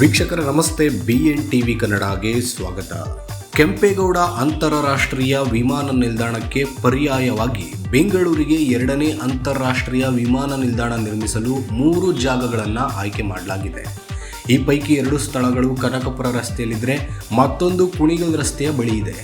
ವೀಕ್ಷಕರ ನಮಸ್ತೆ B N TV ಕನ್ನಡಗೆ ಸ್ವಾಗತ. ಕೆಂಪೇಗೌಡ ಅಂತಾರಾಷ್ಟ್ರೀಯ ವಿಮಾನ ನಿಲ್ದಾಣಕ್ಕೆ ಪರ್ಯಾಯವಾಗಿ ಬೆಂಗಳೂರಿಗೆ ಎರಡನೇ ಅಂತಾರಾಷ್ಟ್ರೀಯ ವಿಮಾನ ನಿಲ್ದಾಣ ನಿರ್ಮಿಸಲು ಮೂರು ಜಾಗಗಳನ್ನು ಆಯ್ಕೆ ಮಾಡಲಾಗಿದೆ. ಈ ಪೈಕಿ ಎರಡು ಸ್ಥಳಗಳು ಕನಕಪುರ ರಸ್ತೆಯಲ್ಲಿದ್ದರೆ ಮತ್ತೊಂದು ಕುಣಿಗಲ್ ರಸ್ತೆಯ ಬಳಿ ಇದೆ.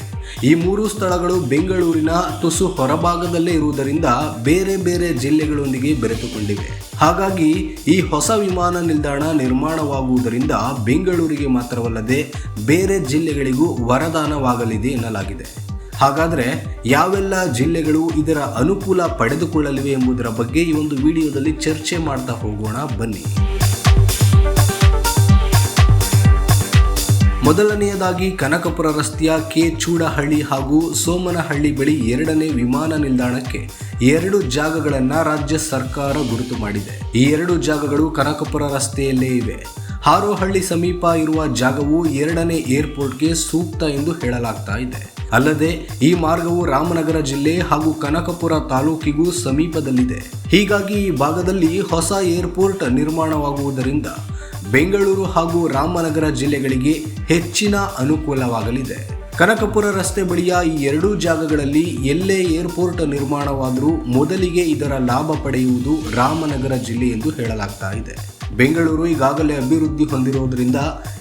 ಈ ಮೂರು ಸ್ಥಳಗಳು ಬೆಂಗಳೂರಿನ ತುಸು ಹೊರಭಾಗದಲ್ಲೇ ಇರುವುದರಿಂದ ಬೇರೆ ಬೇರೆ ಜಿಲ್ಲೆಗಳೊಂದಿಗೆ ಬೆರೆತುಕೊಂಡಿವೆ. ಹಾಗಾಗಿ ಈ ಹೊಸ ವಿಮಾನ ನಿಲ್ದಾಣ ನಿರ್ಮಾಣವಾಗುವುದರಿಂದ ಬೆಂಗಳೂರಿಗೆ ಮಾತ್ರವಲ್ಲದೆ ಬೇರೆ ಜಿಲ್ಲೆಗಳಿಗೂ ವರದಾನವಾಗಲಿದೆ ಎನ್ನಲಾಗಿದೆ. ಹಾಗಾದರೆ ಯಾವೆಲ್ಲ ಜಿಲ್ಲೆಗಳು ಇದರ ಅನುಕೂಲ ಪಡೆದುಕೊಳ್ಳಲಿವೆ ಎಂಬುದರ ಬಗ್ಗೆ ಈ ಒಂದು ವಿಡಿಯೋದಲ್ಲಿ ಚರ್ಚೆ ಮಾಡ್ತಾ ಹೋಗೋಣ. ಬನ್ನಿ. ಮೊದಲನೆಯದಾಗಿ ಕನಕಪುರ ರಸ್ತೆಯ ಕೆ ಚೂಡಹಳ್ಳಿ ಹಾಗೂ ಸೋಮನಹಳ್ಳಿ ಬಳಿ ಎರಡನೇ ವಿಮಾನ ನಿಲ್ದಾಣಕ್ಕೆ ಎರಡು ಜಾಗಗಳನ್ನು ರಾಜ್ಯ ಸರ್ಕಾರ ಗುರುತು ಮಾಡಿದೆ. ಈ ಎರಡು ಜಾಗಗಳು ಕನಕಪುರ ರಸ್ತೆಯಲ್ಲೇ ಇವೆ. ಹಾರೋಹಳ್ಳಿ ಸಮೀಪ ಇರುವ ಜಾಗವು ಎರಡನೇ ಏರ್ಪೋರ್ಟ್ಗೆ ಸೂಕ್ತ ಎಂದು ಹೇಳಲಾಗ್ತಾ ಇದೆ. ಅಲ್ಲದೆ ಈ ಮಾರ್ಗವು ರಾಮನಗರ ಜಿಲ್ಲೆ ಹಾಗೂ ಕನಕಪುರ ತಾಲೂಕಿಗೂ ಸಮೀಪದಲ್ಲಿದೆ. ಹೀಗಾಗಿ ಈ ಭಾಗದಲ್ಲಿ ಹೊಸ ಏರ್ಪೋರ್ಟ್ ನಿರ್ಮಾಣವಾಗುವುದರಿಂದ ಬೆಂಗಳೂರು ಹಾಗೂ ರಾಮನಗರ ಜಿಲ್ಲೆಗಳಿಗೆ ಹೆಚ್ಚಿನ ಅನುಕೂಲವಾಗಲಿದೆ. ಕನಕಪುರ ರಸ್ತೆ ಬಳಿಯ ಈ ಎರಡೂ ಜಾಗಗಳಲ್ಲಿ ಎಲ್ಲೇ ಏರ್ಪೋರ್ಟ್ ನಿರ್ಮಾಣವಾದರೂ ಮೊದಲಿಗೆ ಇದರ ಲಾಭ ಪಡೆಯುವುದು ರಾಮನಗರ ಜಿಲ್ಲೆ ಎಂದು ಹೇಳಲಾಗ್ತಾ ಇದೆ. ಬೆಂಗಳೂರು ಈಗಾಗಲೇ ಅಭಿವೃದ್ಧಿ ಹೊಂದಿರುವುದರಿಂದ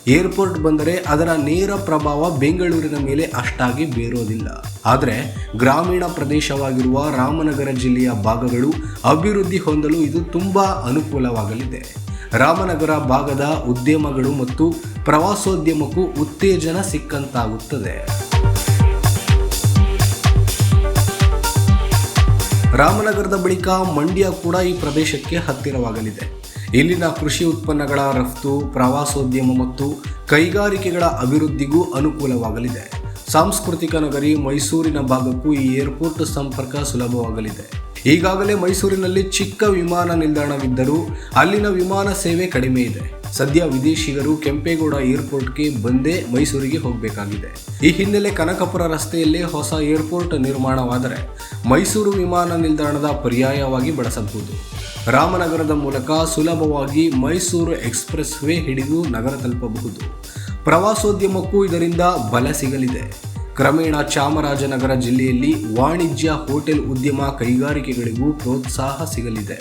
ಏರ್ಪೋರ್ಟ್ ಬಂದರೆ ಅದರ ನೇರ ಪ್ರಭಾವ ಬೆಂಗಳೂರಿನ ಮೇಲೆ ಅಷ್ಟಾಗಿ ಬೀರೋದಿಲ್ಲ. ಆದರೆ ಗ್ರಾಮೀಣ ಪ್ರದೇಶವಾಗಿರುವ ರಾಮನಗರ ಜಿಲ್ಲೆಯ ಭಾಗಗಳು ಅಭಿವೃದ್ಧಿ ಹೊಂದಲು ಇದು ತುಂಬಾ ಅನುಕೂಲವಾಗಲಿದೆ. ರಾಮನಗರ ಭಾಗದ ಉದ್ಯಮಗಳು ಮತ್ತು ಪ್ರವಾಸೋದ್ಯಮಕ್ಕೂ ಉತ್ತೇಜನ ಸಿಕ್ಕಂತಾಗುತ್ತದೆ. ರಾಮನಗರದ ಬಳಿಕ ಮಂಡ್ಯ ಕೂಡ ಈ ಪ್ರದೇಶಕ್ಕೆ ಹತ್ತಿರವಾಗಲಿದೆ. ಇಲ್ಲಿನ ಕೃಷಿ ಉತ್ಪನ್ನಗಳ ರಫ್ತು, ಪ್ರವಾಸೋದ್ಯಮ ಮತ್ತು ಕೈಗಾರಿಕೆಗಳ ಅಭಿವೃದ್ಧಿಗೂ ಅನುಕೂಲವಾಗಲಿದೆ. ಸಾಂಸ್ಕೃತಿಕ ನಗರಿ ಮೈಸೂರಿನ ಭಾಗಕ್ಕೂ ಈ ಏರ್ಪೋರ್ಟ್ ಸಂಪರ್ಕ ಸುಲಭವಾಗಲಿದೆ. ಈಗಾಗಲೇ ಮೈಸೂರಿನಲ್ಲಿ ಚಿಕ್ಕ ವಿಮಾನ ನಿಲ್ದಾಣವಿದ್ದರೂ ಅಲ್ಲಿನ ವಿಮಾನ ಸೇವೆ ಕಡಿಮೆ ಇದೆ. ಸದ್ಯ ವಿದೇಶಿಗರು ಕೆಂಪೇಗೌಡ ಏರ್ಪೋರ್ಟ್ಗೆ ಬಂದೇ ಮೈಸೂರಿಗೆ ಹೋಗಬೇಕಾಗಿದೆ. ಈ ಹಿನ್ನೆಲೆ ಕನಕಪುರ ರಸ್ತೆಯಲ್ಲೇ ಹೊಸ ಏರ್ಪೋರ್ಟ್ ನಿರ್ಮಾಣವಾದರೆ ಮೈಸೂರು ವಿಮಾನ ನಿಲ್ದಾಣದ ಪರ್ಯಾಯವಾಗಿ ಬಳಸಬಹುದು. ರಾಮನಗರದ ಮೂಲಕ ಸುಲಭವಾಗಿ ಮೈಸೂರು ಎಕ್ಸ್ಪ್ರೆಸ್ ವೇ ಹಿಡಿದು ನಗರ ತಲುಪಬಹುದು. ಪ್ರವಾಸೋದ್ಯಮಕ್ಕೂ ಇದರಿಂದ ಬಲ ಸಿಗಲಿದೆ. ಕ್ರಮೇಣ ಚಾಮರಾಜನಗರ ಜಿಲ್ಲೆಯಲ್ಲಿ ವಾಣಿಜ್ಯ, ಹೋಟೆಲ್ ಉದ್ಯಮ ಕೈಗಾರಿಕೆಗಳಿಗೂ ಪ್ರೋತ್ಸಾಹ ಸಿಗಲಿದೆ.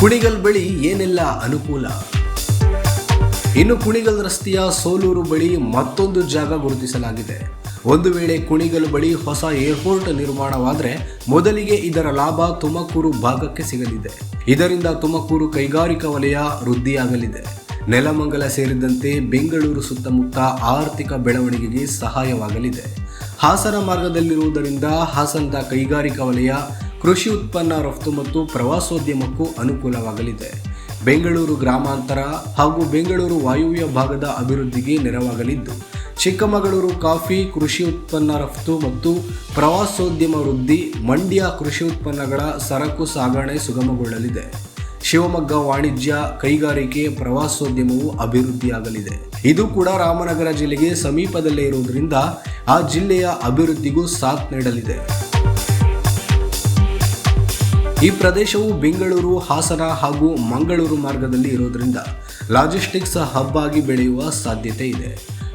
ಕುಣಿಗಲ್ ಬಳಿ ಏನೆಲ್ಲ ಅನುಕೂಲ? ಇನ್ನು ಕುಣಿಗಲ್ ರಸ್ತೆಯ ಸೋಲೂರು ಬಳಿ ಮತ್ತೊಂದು ಜಾಗ ಗುರುತಿಸಲಾಗಿದೆ. ಒಂದು ವೇಳೆ ಕುಣಿಗಲ್ ಬಳಿ ಹೊಸ ಏರ್ಪೋರ್ಟ್ ನಿರ್ಮಾಣವಾದರೆ ಮೊದಲಿಗೆ ಇದರ ಲಾಭ ತುಮಕೂರು ಭಾಗಕ್ಕೆ ಸಿಗಲಿದೆ. ಇದರಿಂದ ತುಮಕೂರು ಕೈಗಾರಿಕಾ ವಲಯ ವೃದ್ಧಿಯಾಗಲಿದೆ. ನೆಲಮಂಗಲ ಸೇರಿದಂತೆ ಬೆಂಗಳೂರು ಸುತ್ತಮುತ್ತ ಆರ್ಥಿಕ ಬೆಳವಣಿಗೆಗೆ ಸಹಾಯವಾಗಲಿದೆ. ಹಾಸನ ಮಾರ್ಗದಲ್ಲಿರುವುದರಿಂದ ಹಾಸನದ ಕೈಗಾರಿಕಾ ವಲಯ, ಕೃಷಿ ಉತ್ಪನ್ನ ರಫ್ತು ಮತ್ತು ಪ್ರವಾಸೋದ್ಯಮಕ್ಕೂ ಅನುಕೂಲವಾಗಲಿದೆ. ಬೆಂಗಳೂರು ಗ್ರಾಮಾಂತರ ಹಾಗೂ ಬೆಂಗಳೂರು ವಾಯುವ್ಯ ಭಾಗದ ಅಭಿವೃದ್ಧಿಗೆ ನೆರವಾಗಲಿದ್ದು, ಚಿಕ್ಕಮಗಳೂರು ಕಾಫಿ, ಕೃಷಿ ಉತ್ಪನ್ನ ರಫ್ತು ಮತ್ತು ಪ್ರವಾಸೋದ್ಯಮ ವೃದ್ಧಿ, ಮಂಡ್ಯ ಕೃಷಿ ಉತ್ಪನ್ನಗಳ ಸರಕು ಸಾಗಣೆ ಸುಗಮಗೊಳ್ಳಲಿದೆ. ಶಿವಮೊಗ್ಗ ವಾಣಿಜ್ಯ ಕೈಗಾರಿಕೆ ಪ್ರವಾಸೋದ್ಯಮವು ಅಭಿವೃದ್ಧಿಯಾಗಲಿದೆ. ಇದು ಕೂಡ ರಾಮನಗರ ಜಿಲ್ಲೆಗೆ ಸಮೀಪದಲ್ಲೇ ಇರುವುದರಿಂದ ಆ ಜಿಲ್ಲೆಯ ಅಭಿವೃದ್ಧಿಗೂ ಸಾಥ್ ನೀಡಲಿದೆ. ಈ ಪ್ರದೇಶವು ಬೆಂಗಳೂರು, ಹಾಸನ ಹಾಗೂ ಮಂಗಳೂರು ಮಾರ್ಗದಲ್ಲಿ ಇರೋದ್ರಿಂದ ಲಾಜಿಸ್ಟಿಕ್ಸ್ ಹಬ್ ಆಗಿ ಬೆಳೆಯುವ ಸಾಧ್ಯತೆ ಇದೆ.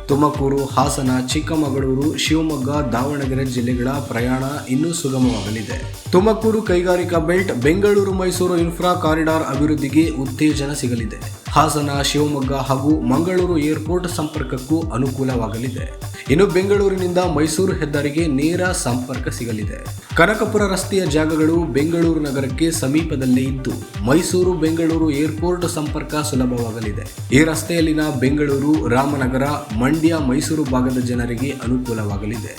ತುಮಕೂರು, ಹಾಸನ, ಚಿಕ್ಕಮಗಳೂರು, ಶಿವಮೊಗ್ಗ, ದಾವಣಗೆರೆ ಜಿಲ್ಲೆಗಳ ಪ್ರಯಾಣ ಇನ್ನೂ ಸುಗಮವಾಗಲಿದೆ. ತುಮಕೂರು ಕೈಗಾರಿಕಾ belt Bengaluru Mysuru infra corridor ಅಭಿವೃದ್ಧಿಗೆ ಉತ್ತೇಜನ ಸಿಗಲಿದೆ. ಹಾಸನ, ಶಿವಮೊಗ್ಗ ಹಾಗೂ ಮಂಗಳೂರು ಏರ್ಪೋರ್ಟ್ ಸಂಪರ್ಕಕ್ಕೂ ಅನುಕೂಲವಾಗಲಿದೆ. ಇನ್ನು ಬೆಂಗಳೂರಿನಿಂದ ಮೈಸೂರು ಹೆದ್ದಾರಿಗೆ ನೇರ ಸಂಪರ್ಕ ಸಿಗಲಿದೆ. ಕನಕಪುರ ರಸ್ತೆಯ ಜಾಗಗಳು ಬೆಂಗಳೂರು ನಗರಕ್ಕೆ ಸಮೀಪದಲ್ಲೇ ಇದ್ದು, ಮೈಸೂರು ಬೆಂಗಳೂರು ಏರ್ಪೋರ್ಟ್ ಸಂಪರ್ಕ ಸುಲಭವಾಗಲಿದೆ. ಈ ರಸ್ತೆಯಲ್ಲಿನ ಬೆಂಗಳೂರು, ರಾಮನಗರ, ಮಂಡ್ಯ, ಮೈಸೂರು ಭಾಗದ ಜನರಿಗೆ ಅನುಕೂಲವಾಗಲಿದೆ.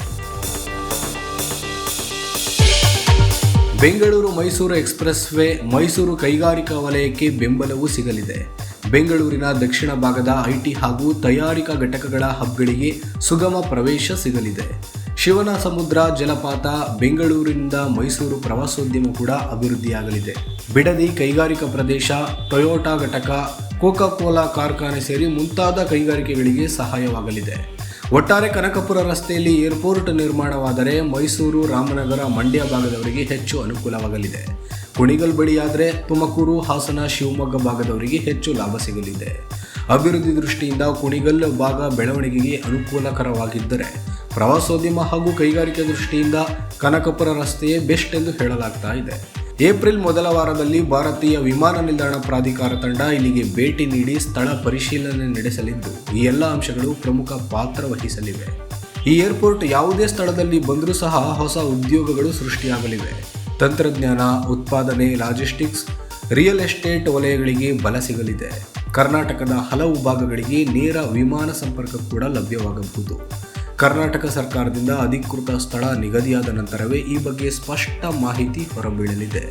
ಬೆಂಗಳೂರು ಮೈಸೂರು ಎಕ್ಸ್ಪ್ರೆಸ್ ವೇ ಮೈಸೂರು ಕೈಗಾರಿಕಾ ವಲಯಕ್ಕೆ ಬೆಂಬಲವೂ ಸಿಗಲಿದೆ. ಬೆಂಗಳೂರಿನ ದಕ್ಷಿಣ ಭಾಗದ ಐಟಿ ಹಾಗೂ ತಯಾರಿಕಾ ಘಟಕಗಳ ಹಬ್ಗಳಿಗೆ ಸುಗಮ ಪ್ರವೇಶ ಸಿಗಲಿದೆ. ಶಿವನ ಸಮುದ್ರ ಜಲಪಾತ, ಬೆಂಗಳೂರಿನಿಂದ ಮೈಸೂರು ಪ್ರವಾಸೋದ್ಯಮ ಕೂಡ ಅಭಿವೃದ್ಧಿಯಾಗಲಿದೆ. ಬಿಡದಿ ಕೈಗಾರಿಕಾ ಪ್ರದೇಶ, ಟೊಯೋಟಾ ಘಟಕ ಕೋಕಾ ಕೋಲಾ ಕಾರ್ಖಾನೆ ಸೇರಿ ಮುಂತಾದ ಕೈಗಾರಿಕೆಗಳಿಗೆ ಸಹಾಯವಾಗಲಿದೆ. ಒಟ್ಟಾರೆ ಕನಕಪುರ ರಸ್ತೆಯಲ್ಲಿ ಏರ್ಪೋರ್ಟ್ ನಿರ್ಮಾಣವಾದರೆ ಮೈಸೂರು, ರಾಮನಗರ, ಮಂಡ್ಯ ಭಾಗದವರಿಗೆ ಹೆಚ್ಚು ಅನುಕೂಲವಾಗಲಿದೆ. ಕುಣಿಗಲ್ ಬಳಿಯಾದರೆ ತುಮಕೂರು, ಹಾಸನ, ಶಿವಮೊಗ್ಗ ಭಾಗದವರಿಗೆ ಹೆಚ್ಚು ಲಾಭ ಸಿಗಲಿದೆ. ಅಭಿವೃದ್ಧಿ ದೃಷ್ಟಿಯಿಂದ ಕುಣಿಗಲ್ ಭಾಗ ಬೆಳವಣಿಗೆಗೆ ಅನುಕೂಲಕರವಾಗಿದ್ದರೆ ಪ್ರವಾಸೋದ್ಯಮ ಹಾಗೂ ಕೈಗಾರಿಕೆ ದೃಷ್ಟಿಯಿಂದ ಕನಕಪುರ ರಸ್ತೆಯೇ ಬೆಸ್ಟ್ ಎಂದು ಹೇಳಲಾಗ್ತಾ ಇದೆ. ಏಪ್ರಿಲ್ ಮೊದಲ ವಾರದಲ್ಲಿ ಭಾರತೀಯ ವಿಮಾನ ನಿಲ್ದಾಣ ಪ್ರಾಧಿಕಾರ ತಂಡ ಇಲ್ಲಿಗೆ ಭೇಟಿ ನೀಡಿ ಸ್ಥಳ ಪರಿಶೀಲನೆ ನಡೆಸಲಿದ್ದು, ಈ ಎಲ್ಲ ಅಂಶಗಳು ಪ್ರಮುಖ ಪಾತ್ರ ವಹಿಸಲಿವೆ. ಈ ಏರ್ಪೋರ್ಟ್ ಯಾವುದೇ ಸ್ಥಳದಲ್ಲಿ ಬಂದರೂ ಸಹ ಹೊಸ ಉದ್ಯೋಗಗಳು ಸೃಷ್ಟಿಯಾಗಲಿವೆ. ತಂತ್ರಜ್ಞಾನ, ಉತ್ಪಾದನೆ ಲಾಜಿಸ್ಟಿಕ್ಸ್ ರಿಯಲ್ ಎಸ್ಟೇಟ್ ವಲಯಗಳಿಗೆ ಬಲ ಸಿಗಲಿದೆ. ಕರ್ನಾಟಕದ ಹಲವು ಭಾಗಗಳಿಗೆ ನೇರ ವಿಮಾನ ಸಂಪರ್ಕ ಕೂಡ ಲಭ್ಯವಾಗಬಹುದು. ಕರ್ನಾಟಕ ಸರ್ಕಾರದಿಂದ ಅಧಿಕೃತ ಸ್ಥಳ ನಿಗದಿಯಾದ ನಂತರವೇ ಈ ಬಗ್ಗೆ ಸ್ಪಷ್ಟ ಮಾಹಿತಿ ಹೊರಬೀಳಲಿದೆ.